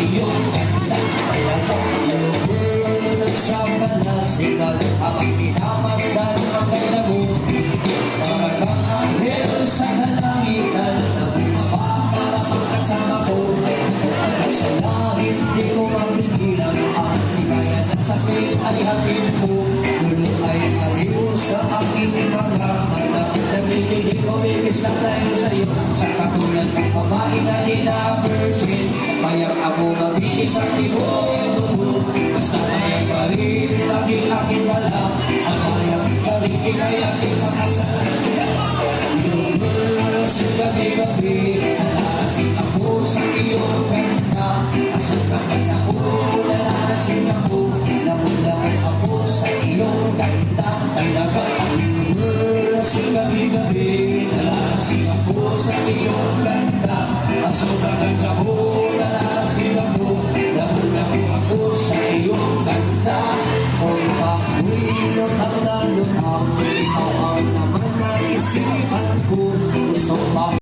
iyong ganda Laba Nagsama na sila Habang para kang anghel sa kalangitan na bumaba para makasama ko Hanggang sa langit di ko mapigilan Ang ligaya na sa akin ay hatid mo Tuloy ay aliw sa aking mga iyo Sa katulad ng babae na di na virgin Mayang ako mabigis ang tibok tubo Basta mayang pa rin laging aking dala Ang mayang pa rin ikay aking makasal sa gabi-gabi Nalalasing ako sa iyong ganda Asal ka man ako Nalalasing ako Namulang ako sa iyong ganda Talaga aking world Sa gabi-gabi Nalasing ako sa iyong ganda Ang sobrang ang sabo Nalasing ako Nabunakin ako sa iyong ganda Kung pakwilot ang nalutaw Ikaw ang naman naisipan ko Gusto pa